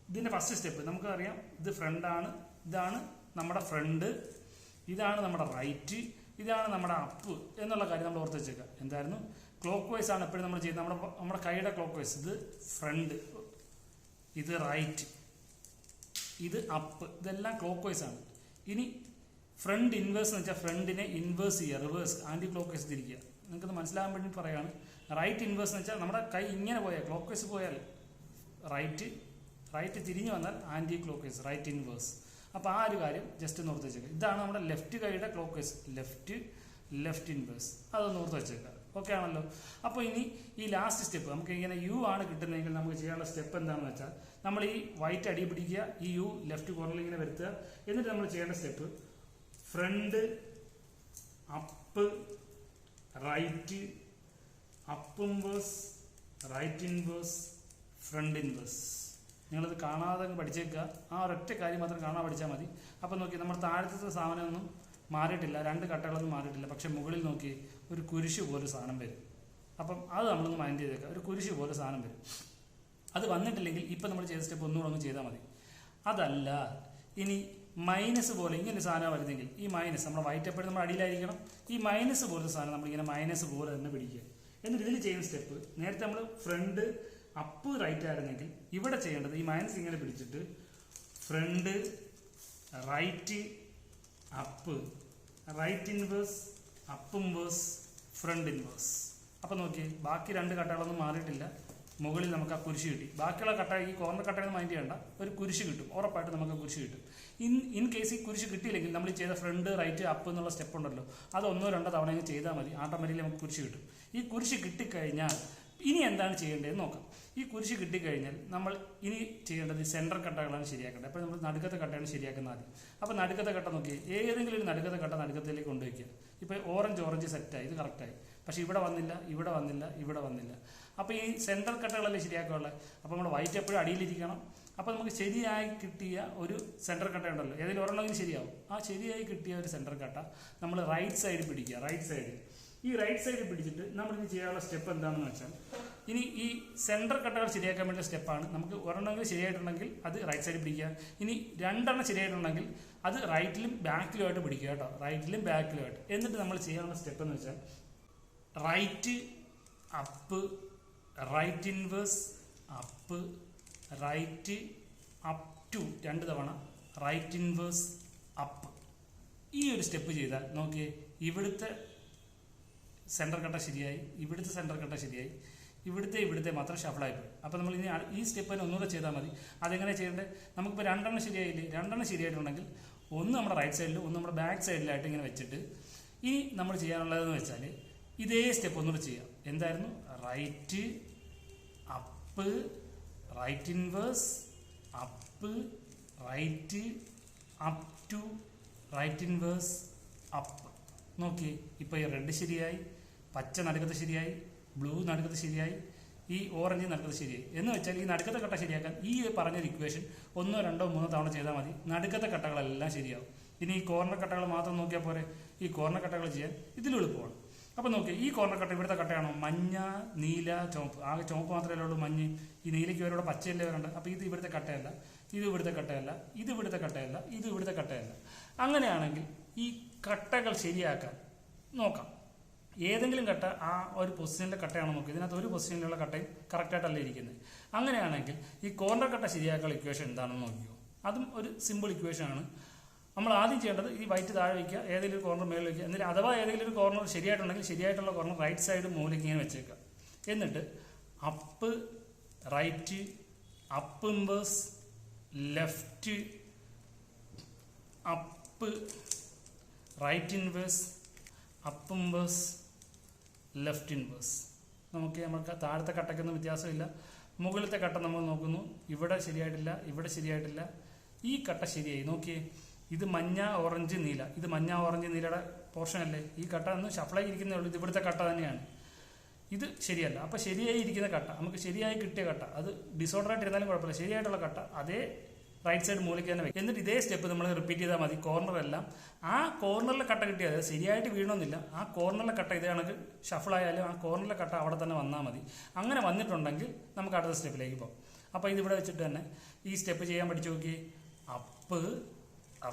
ഇതിന്റെ ഫസ്റ്റ് സ്റ്റെപ്പ് നമുക്കറിയാം ഇത് ഫ്രണ്ടാണ് ഇതാണ് നമ്മുടെ ഫ്രണ്ട് ഇതാണ് നമ്മുടെ റൈറ്റ് ഇതാണ് നമ്മുടെ അപ്പ് എന്നുള്ള കാര്യം നമ്മൾ ഓർത്ത് വെച്ചേക്കുക. എന്തായിരുന്നു? ക്ലോക്ക് വൈസ് ആണ് എപ്പോഴും നമ്മൾ ചെയ്യുന്നത്. നമ്മുടെ നമ്മുടെ കൈയുടെ ക്ലോക്ക് വൈസ് ഇത് ഫ്രണ്ട് ഇത് റൈറ്റ് ഇത് അപ്പ് ഇതെല്ലാം ക്ലോക്ക് വൈസ് ആണ്. ഇനി ഫ്രണ്ട് ഇൻവേഴ്സ് എന്ന് വെച്ചാൽ ഫ്രണ്ടിനെ ഇൻവേഴ്സ് ചെയ്യുക റിവേഴ്സ് ആന്റി ക്ലോക്ക് വൈസ് തിരിക്കുക നിങ്ങൾക്കത് മനസ്സിലാകാൻ വേണ്ടി പറയുകയാണ്. റൈറ്റ് ഇൻവേഴ്സ് എന്ന് വെച്ചാൽ നമ്മുടെ കൈ ഇങ്ങനെ പോയാൽ ക്ലോക്ക് വൈസ് പോയാൽ റൈറ്റ് റൈറ്റ് തിരിഞ്ഞു വന്നാൽ anticlockwise right inverse അപ്പോൾ ആ ഒരു കാര്യം ജസ്റ്റ് ഒന്ന് ഓർത്ത് വെച്ചേക്കുക ഇതാണ് നമ്മുടെ ലെഫ്റ്റ് കൈയുടെ clockwise left left inverse അതൊന്ന് ഓർത്ത് വെച്ചേക്കുക ഓക്കെ ആണല്ലോ? അപ്പോൾ ഇനി ഈ ലാസ്റ്റ് സ്റ്റെപ്പ് നമുക്ക് ഇങ്ങനെ യു ആണ് കിട്ടുന്നതെങ്കിൽ നമുക്ക് ചെയ്യാനുള്ള സ്റ്റെപ്പ് എന്താണെന്ന് വെച്ചാൽ നമ്മൾ ഈ വൈറ്റ് അടി പിടിക്കുക ഈ യു ലെഫ്റ്റ് കോർണറിൽ ഇങ്ങനെ വരുത്തുക. എന്നിട്ട് നമ്മൾ ചെയ്യേണ്ട step front up right up inverse right inverse front inverse നിങ്ങളിത് കാണാതെ പഠിച്ചേക്കുക. ആ ഒരൊറ്റ കാര്യം മാത്രം കാണാൻ പഠിച്ചാൽ മതി. അപ്പം നോക്കി നമ്മുടെ താഴത്തെ സാധനമൊന്നും മാറിയിട്ടില്ല. രണ്ട് കട്ടകളൊന്നും മാറിയിട്ടില്ല. പക്ഷെ മുകളിൽ നോക്കി ഒരു കുരിശ് പോലെ സാധനം വരും. അപ്പം അത് നമ്മളൊന്ന് മൈൻഡ് ചെയ്തേക്കുക. ഒരു കുരിശ് പോലെ സാധനം വരും. അത് വന്നിട്ടില്ലെങ്കിൽ ഇപ്പം നമ്മൾ ചെയ്ത സ്റ്റെപ്പ് ഒന്നുകൂടെ ഒന്ന് ചെയ്താൽ മതി. അതല്ല ഇനി മൈനസ് പോലെ ഇങ്ങനെ സാധനം വരുന്നെങ്കിൽ ഈ മൈനസ് നമ്മുടെ വൈറ്റ് എപ്പോഴും നമ്മൾ അടിയിലായിരിക്കണം. ഈ മൈനസ് പോലത്തെ സാധനം നമ്മളിങ്ങനെ മൈനസ് പോലെ തന്നെ പിടിക്കുക. എന്നിട്ട് ഇതിൽ ചെയ്യുന്ന സ്റ്റെപ്പ് നേരത്തെ നമ്മൾ ഫ്രണ്ട് അപ്പ് റൈറ്റ് ആയിരുന്നെങ്കിൽ ഇവിടെ ചെയ്യേണ്ടത് ഈ മൈനസ് ഇങ്ങനെ പിടിച്ചിട്ട് front right up right inverse up inverse front inverse അപ്പം നോക്കിയേ ബാക്കി രണ്ട് കട്ടകളൊന്നും മാറിയിട്ടില്ല. മുകളിൽ നമുക്ക് ആ കുരിശ് കിട്ടി. ബാക്കിയുള്ള കട്ട ഈ കോർണർ കട്ടയിൽ മൈൻഡ് ചെയ്യണ്ട. ഒരു കുരിശ് കിട്ടും. ഉറപ്പായിട്ട് നമുക്ക് കുരിശ് കിട്ടും. ഇൻ ഇൻ കേസ് ഈ കുരിശ് കിട്ടിയില്ലെങ്കിൽ നമ്മൾ ചെയ്ത ഫ്രണ്ട് റൈറ്റ് അപ്പ് എന്നുള്ള സ്റ്റെപ്പ് ഉണ്ടല്ലോ. അത് ഒന്നോ രണ്ടോ തവണ ചെയ്താൽ മതി. ആട്ടോമാറ്റിക്കലി നമുക്ക് കുരിശ് കിട്ടും. ഈ കുരിശ് കിട്ടിക്കഴിഞ്ഞാൽ ഇനി എന്താണ് ചെയ്യേണ്ടതെന്ന് നോക്കാം. ഈ കുരിശ് കിട്ടിക്കഴിഞ്ഞാൽ നമ്മൾ ഇനി ചെയ്യേണ്ടത് സെൻട്രൽ കട്ടകളാണ് ശരിയാക്കേണ്ടത്. അപ്പോൾ നമ്മൾ നടുക്കത്തെ കട്ടയാണ് ശരിയാക്കുന്നത് ആദ്യം. അപ്പോൾ നടുക്കത്തെ കട്ട നോക്കി ഏതെങ്കിലും ഒരു നടുക്കത്തെ കട്ട നടുക്കത്തിലേക്ക് കൊണ്ടുവയ്ക്കുക. ഇപ്പോൾ ഓറഞ്ച് ഓറഞ്ച് സെറ്റായി ഇത് കറക്റ്റായി പക്ഷേ ഇവിടെ വന്നില്ല ഇവിടെ വന്നില്ല ഇവിടെ വന്നില്ല. അപ്പോൾ ഈ സെൻട്രൽ കട്ടകളല്ലേ ശരിയാക്കാനുള്ളത് അപ്പോൾ നമ്മൾ വൈറ്റ് എപ്പോഴും അടിയിലിരിക്കണം. അപ്പോൾ നമുക്ക് ശരിയായി കിട്ടിയ ഒരു സെൻട്രൽ കട്ട ഉണ്ടല്ലോ. ഏതെങ്കിലും ഒരെണ്ണമെങ്കിലും ശരിയാവും. ആ ശരിയായി കിട്ടിയ ഒരു സെൻട്രൽ കട്ട നമ്മൾ റൈറ്റ് സൈഡ് പിടിക്കുക. റൈറ്റ് സൈഡ് ഈ റൈറ്റ് സൈഡ് പിടിച്ചിട്ട് നമ്മൾ ഇനി ചെയ്യാനുള്ള സ്റ്റെപ്പ് എന്താണെന്ന് വെച്ചാൽ ഇനി ഈ സെന്റർ കട്ടകൾ ശരിയാക്കാൻ വേണ്ടിയ സ്റ്റെപ്പാണ് നമുക്ക് ഒരെണ്ണമെങ്കിൽ ശരിയായിട്ടുണ്ടെങ്കിൽ അത് റൈറ്റ് സൈഡ് പിടിക്കുക. ഇനി രണ്ടെണ്ണം ശരിയായിട്ടുണ്ടെങ്കിൽ അത് റൈറ്റിലും ബാക്കിലുമായിട്ട് പിടിക്കുക കേട്ടോ. റൈറ്റിലും ബാക്കിലുമായിട്ട് എന്നിട്ട് നമ്മൾ ചെയ്യാനുള്ള സ്റ്റെപ്പ് എന്ന് വെച്ചാൽ right up right inverse up right up two രണ്ട് തവണ റൈറ്റ് ഇൻവേഴ്സ് അപ്പ് ഈ ഒരു സ്റ്റെപ്പ് ചെയ്താൽ നോക്കിയേ ഇവിടുത്തെ സെന്റർ കട്ട ശരിയായി ഇവിടുത്തെ സെന്റർ കട്ട ശരിയായി ഇവിടുത്തെ ഇവിടുത്തെ മാത്രം ഷഫിളായിപ്പോയി അപ്പോൾ നമ്മൾ ഇനി ഈ സ്റ്റെപ്പ് തന്നെ ഒന്നുകൂടെ ചെയ്താൽ മതി. അതെങ്ങനെ ചെയ്യേണ്ടത് നമുക്കിപ്പോൾ രണ്ടെണ്ണം ശരിയായില്ലേ? രണ്ടെണ്ണം ശരിയായിട്ടുണ്ടെങ്കിൽ ഒന്ന് നമ്മുടെ റൈറ്റ് സൈഡിൽ ഒന്ന് നമ്മുടെ ബാക്ക് സൈഡിലായിട്ട് ഇങ്ങനെ വെച്ചിട്ട് ഇനി നമ്മൾ ചെയ്യാനുള്ളതെന്ന് വെച്ചാൽ ഇതേ സ്റ്റെപ്പ് ഒന്നുകൂടെ ചെയ്യാം. എന്തായിരുന്നു? Right up right inverse up right up two right inverse up നോക്കി ഇപ്പോൾ ഈ റെഡ് ശരിയായി. പച്ച നടുക്കത്ത് ശരിയായി ബ്ലൂ നടുക്കത്ത് ശരിയായി ഈ ഓറഞ്ച് നടുക്കത്ത് ശരിയായി. എന്ന് വെച്ചാൽ ഈ നടുക്കത്തെ കട്ട ശരിയാക്കാൻ ഈ പറഞ്ഞ ഇക്വേഷൻ ഒന്നോ രണ്ടോ മൂന്നോ തവണ ചെയ്താൽ മതി. നടുക്കത്തെ കട്ടകളെല്ലാം ശരിയാവും. ഇനി ഈ കോർണർ കട്ടകൾ മാത്രം നോക്കിയാൽ പോരെ? ഈ കോർണർ കട്ടകൾ ചെയ്യാൻ ഇതിലും എളുപ്പമാണ് അപ്പോൾ നോക്കിയാൽ ഈ കോർണർ കട്ട ഇവിടുത്തെ കട്ടയാണോ? മഞ്ഞ നീല ചുവപ്പ്. ആകെ ചുവപ്പ് മാത്രമേ ഉള്ളൂ മഞ്ഞ്. ഈ നീലയ്ക്ക് ഇവരോട് പച്ചയല്ലേ വരണ്ട അപ്പോൾ ഇത് ഇവിടുത്തെ കട്ടയല്ല. ഇത് ഇവിടുത്തെ കട്ടയല്ല. ഇത് ഇവിടുത്തെ കട്ടയല്ല. ഇത് ഇവിടുത്തെ കട്ടയല്ല. അങ്ങനെയാണെങ്കിൽ ഈ കട്ടകൾ ശരിയാക്കാൻ നോക്കാം. ഏതെങ്കിലും കട്ട ആ ഒരു പൊസിഷനിലെ കട്ടയാണ് നോക്കുക ഇതിനകത്ത് ഒരു പൊസിഷനിലുള്ള കട്ടയും കറക്റ്റായിട്ടല്ല ഇരിക്കുന്നത്. അങ്ങനെയാണെങ്കിൽ ഈ കോർണർ കട്ട ശരിയാക്കാനുള്ള ഇക്വേഷൻ എന്താണെന്ന് നോക്കിയോ അതും ഒരു സിമ്പിൾ ഇക്വേഷൻ ആണ്. നമ്മൾ ആദ്യം ചെയ്യേണ്ടത് ഈ വൈറ്റ് താഴെ വയ്ക്കുക ഏതെങ്കിലും ഒരു കോർണർ മേളിൽ വയ്ക്കുക. എന്നിട്ട് അഥവാ ഏതെങ്കിലും ഒരു കോർണർ ശരിയായിട്ടുണ്ടെങ്കിൽ ശരിയായിട്ടുള്ള കോർണർ റൈറ്റ് സൈഡ് മുകളിലേക്ക് ഇങ്ങനെ വെച്ചേക്കുക. എന്നിട്ട് up right up inverse left up right inverse up inverse left inverse നമുക്ക് നമുക്ക് താഴത്തെ കട്ടയ്ക്കൊന്നും വ്യത്യാസമില്ല. മുകളിലത്തെ കട്ട നമ്മൾ നോക്കുന്നു. ഇവിടെ ശരിയായിട്ടില്ല ഇവിടെ ശരിയായിട്ടില്ല. ഈ കട്ട ശരിയായി. നോക്കിയേ ഇത് മഞ്ഞ ഓറഞ്ച് നീല. ഇത് മഞ്ഞ ഓറഞ്ച് നീലയുടെ പോർഷൻ അല്ലേ? ഈ കട്ട ഒന്ന് ഷഫ്ലായി ഇരിക്കുന്നേ ഉള്ളൂ. ഇത് ഇവിടുത്തെ കട്ട തന്നെയാണ്. ഇത് ശരിയല്ല. അപ്പോൾ ശരിയായി ഇരിക്കുന്ന കട്ട. നമുക്ക് ശരിയായി കിട്ടിയ കട്ട. അത് ഡിസോർഡർ ആയിട്ട് ഇരുന്നാലും കുഴപ്പമില്ല. ശരിയായിട്ടുള്ള കട്ട. അതേ റൈറ്റ് സൈഡ് മൂലയ്ക്ക് തന്നെ വെക്കും. എന്നിട്ട് ഇതേ സ്റ്റെപ്പ് നമ്മൾ റിപ്പീറ്റ് ചെയ്താൽ മതി കോർണറെല്ലാം ആ കോർണറിലെ കട്ട കിട്ടിയാൽ ശരിയായിട്ട് വീണമെന്നില്ല ആ കോർണറിലെ കട്ട ഇതേ കണക്ക് ഷഫിളായാലും ആ കോർണറിലെ കട്ട അവിടെ തന്നെ വന്നാൽ മതി. അങ്ങനെ വന്നിട്ടുണ്ടെങ്കിൽ നമുക്ക് അടുത്ത സ്റ്റെപ്പിലേക്ക് പോകാം. അപ്പോൾ ഇതിവിടെ വെച്ചിട്ട് തന്നെ ഈ സ്റ്റെപ്പ് ചെയ്യാൻ പഠിച്ചു നോക്കി അപ്പ്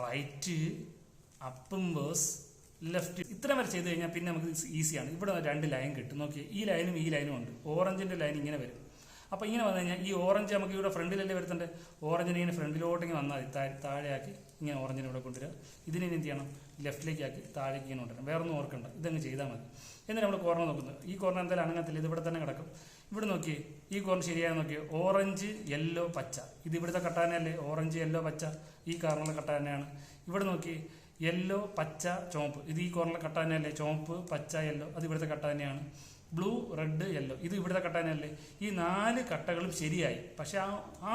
റൈറ്റ് അപ്പും വേഴ്സ് ലെഫ്റ്റ് ഇത്രയും വരെ ചെയ്ത് കഴിഞ്ഞാൽ പിന്നെ നമുക്ക് ഈസിയാണ് ഇവിടെ രണ്ട് ലൈൻ കിട്ടും. നോക്കി ഈ ലൈനും ഈ ലൈനും ഉണ്ട്. ഓറഞ്ചിന്റെ ലൈൻ ഇങ്ങനെ വരും. അപ്പോൾ ഇങ്ങനെ വന്നു കഴിഞ്ഞാൽ ഈ ഓറഞ്ച് നമുക്ക് ഇവിടെ ഫ്രണ്ടിലല്ലേ വരുത്തുണ്ട് ഓറഞ്ചിനെ ഇങ്ങനെ ഫ്രണ്ടിലോട്ട് ഇങ്ങനെ വന്നാൽ മതി. താഴെയാക്കി ഇങ്ങനെ ഓറഞ്ചിനെ ഇവിടെ കൊണ്ടുവരിക. ഇതിനെ എന്ത് ചെയ്യണം? ലെഫ്റ്റിലേക്ക് ആക്കി താഴേക്ക് ഇങ്ങനെ കൊണ്ടുവരണം. വേറെ ഒന്നും ഓർക്കണ്ട. ഇതങ്ങ് ചെയ്താൽ മതി. എന്നിട്ട് നമ്മൾ കോർണർ നോക്കുന്നത് ഈ കോർണർ എന്തായാലും അനങ്ങത്തില്ല. ഇത് ഇവിടെ തന്നെ കിടക്കും. ഇവിടെ നോക്കി. ഈ കോർണർ ശരിയായി നോക്കി. ഓറഞ്ച് യെല്ലോ പച്ച. ഇത് ഇവിടുത്തെ കട്ടാനല്ലേ ഓറഞ്ച് യെല്ലോ പച്ച. ഈ കാർണറിലെ കട്ടാനയാണ് ഇവിടെ നോക്കി. യെല്ലോ പച്ച ചുവപ്പ്. ഇത് ഈ കോർണറിലെ കട്ടാനല്ലേ ചുവപ്പ് പച്ച യെല്ലോ അത് ഇവിടുത്തെ കട്ട തന്നെയാണ്. ബ്ലൂ റെഡ് യെല്ലോ ഇത് ഇവിടുത്തെ കട്ട തന്നെയല്ലേ ഈ നാല് കട്ടകളും ശരിയായി. പക്ഷെ ആ ആ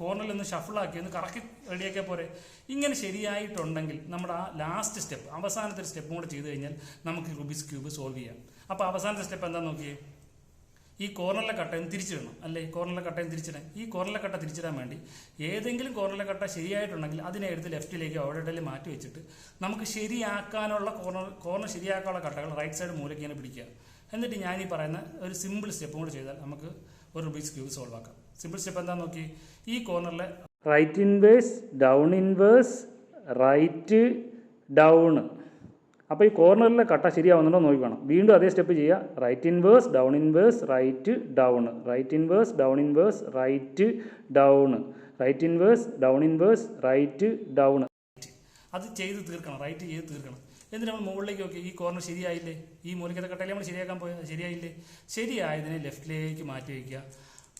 കോർണറിൽ ഒന്ന് ഷഫിളാക്കി ഒന്ന് കറക്കി റെഡിയാക്കിയാൽ പോരെ. ഇങ്ങനെ ശരിയായിട്ടുണ്ടെങ്കിൽ നമ്മുടെ ആ ലാസ്റ്റ് സ്റ്റെപ്പ് അവസാനത്തെ ഒരു സ്റ്റെപ്പും കൂടെ ചെയ്ത് കഴിഞ്ഞാൽ നമുക്ക് റുബിസ് ക്യൂബ് സോൾവ് ചെയ്യാം. അപ്പോൾ അവസാനത്തെ സ്റ്റെപ്പ് എന്താ നോക്കിയേ? ഈ കോർണറിലെ കട്ടയും തിരിച്ചിടണം അല്ലേ? കോർണറിലെ കട്ടയും തിരിച്ചിടാൻ ഈ കോർണറിലെ കട്ട തിരിച്ചിടാൻ വേണ്ടി ഏതെങ്കിലും കോർണറിലെ കട്ട ശരിയായിട്ടുണ്ടെങ്കിൽ അതിനെ എടുത്ത് ലെഫ്റ്റിലേക്ക് അവിടെ മാറ്റി വെച്ചിട്ട് നമുക്ക് ശരിയാക്കാനുള്ള കോർണർ കോർണർ ശരിയാക്കാനുള്ള കട്ടകൾ റൈറ്റ് സൈഡ് മൂലയ്ക്ക് ഇങ്ങനെ പിടിക്കുക. എന്നിട്ട് ഞാൻ ഈ പറയുന്ന ഒരു സിമ്പിൾ സ്റ്റെപ്പും കൂടി ചെയ്താൽ നമുക്ക് ഒരു റുബിക്സ് ക്യൂബ് സോൾവ് ആക്കാം. സിമ്പിൾ സ്റ്റെപ്പ് എന്താ നോക്കി? ഈ കോർണറിലെ right inverse down inverse right down അപ്പോൾ ഈ കോർണറിലെ കട്ട ശരിയാവുന്നുണ്ടോ നോക്കി വേണം വീണ്ടും അതേ സ്റ്റെപ്പ് ചെയ്യുക. Right inverse down inverse right down right inverse down inverse right down right inverse down inverse right down അത് ചെയ്ത് തീർക്കണം. റൈറ്റ് ചെയ്ത് തീർക്കണം. എന്നിട്ട് നമ്മൾ മുകളിലേക്ക് നോക്കി? ഈ കോർണർ ശരിയായില്ലേ? ഈ മൂലക്കത്തെ കട്ടയിൽ നമ്മൾ ശരിയാക്കാൻ പോയത് ശരിയായില്ലേ? ശരിയായതിനെ ലെഫ്റ്റിലേക്ക് മാറ്റി വയ്ക്കുക.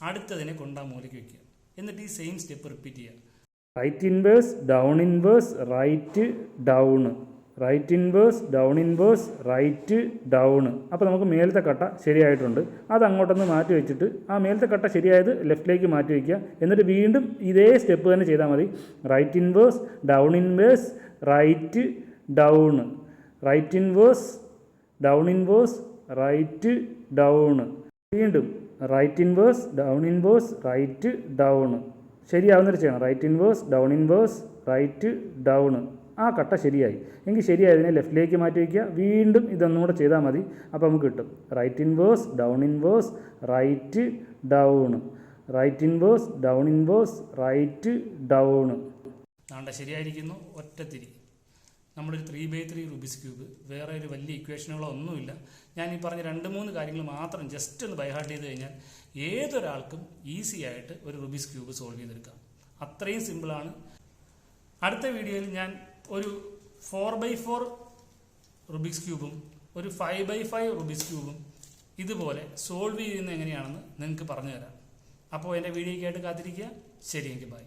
അടുത്തതിനെ കൊണ്ട് ആ മൂലയ്ക്ക് വയ്ക്കുക. എന്നിട്ട് ഈ സെയിം സ്റ്റെപ്പ് റിപ്പീറ്റ് ചെയ്യുക. Right inverse down inverse right down right inverse down inverse right down അപ്പോൾ നമുക്ക് മേലത്തെ കട്ട ശരിയായിട്ടുണ്ട്. അത് അങ്ങോട്ടൊന്ന് മാറ്റി വെച്ചിട്ട് ആ മേലത്തെ കട്ട ശരിയായത് ലെഫ്റ്റിലേക്ക് മാറ്റി വയ്ക്കുക. എന്നിട്ട് വീണ്ടും ഇതേ സ്റ്റെപ്പ് തന്നെ ചെയ്താൽ മതി. Right inverse down inverse right down right inverse down inverse right down വീണ്ടും right inverse down inverse right down ശരിയാവുന്നൊരു ചെയ്യണം. Right inverse down inverse right down ആ കട്ട ശരിയായി. എങ്കിൽ ശരിയായതിനെ ലെഫ്റ്റിലേക്ക് മാറ്റി വയ്ക്കുക. വീണ്ടും ഇതൊന്നുകൂടെ ചെയ്താൽ മതി. അപ്പോൾ നമുക്ക് കിട്ടും. Right inverse down inverse right down right inverse down inverse right down ആണ്ട ശരിയായിരിക്കുന്നു. ഒറ്റത്തിരി നമ്മളൊരു three by three Rubik's cube വേറെ ഒരു വലിയ ഇക്വേഷനുകളോ ഒന്നുമില്ല. ഞാൻ ഈ പറഞ്ഞ രണ്ട് മൂന്ന് കാര്യങ്ങൾ മാത്രം ജസ്റ്റ് ഒന്ന് ബൈഹാർട്ട് ചെയ്ത് കഴിഞ്ഞാൽ ഏതൊരാൾക്കും ഈസി ആയിട്ട് ഒരു റുബിസ് ക്യൂബ് സോൾവ് ചെയ്തെടുക്കാം. അത്രയും സിമ്പിളാണ് അടുത്ത വീഡിയോയിൽ ഞാൻ ഒരു ഫോർ ബൈ ഫോർ റുബിക്സ് ക്യൂബും ഒരു ഫൈവ് ബൈ ഫൈവ് റുബിക്സ് ക്യൂബും ഇതുപോലെ സോൾവ് ചെയ്യുന്ന എങ്ങനെയാണെന്ന് നിങ്ങൾക്ക് പറഞ്ഞു തരാം അപ്പോൾ എന്റെ വീഡിയോയ്ക്കായിട്ട് കാത്തിരിക്കുക. ശരി എനിക്ക് ബൈ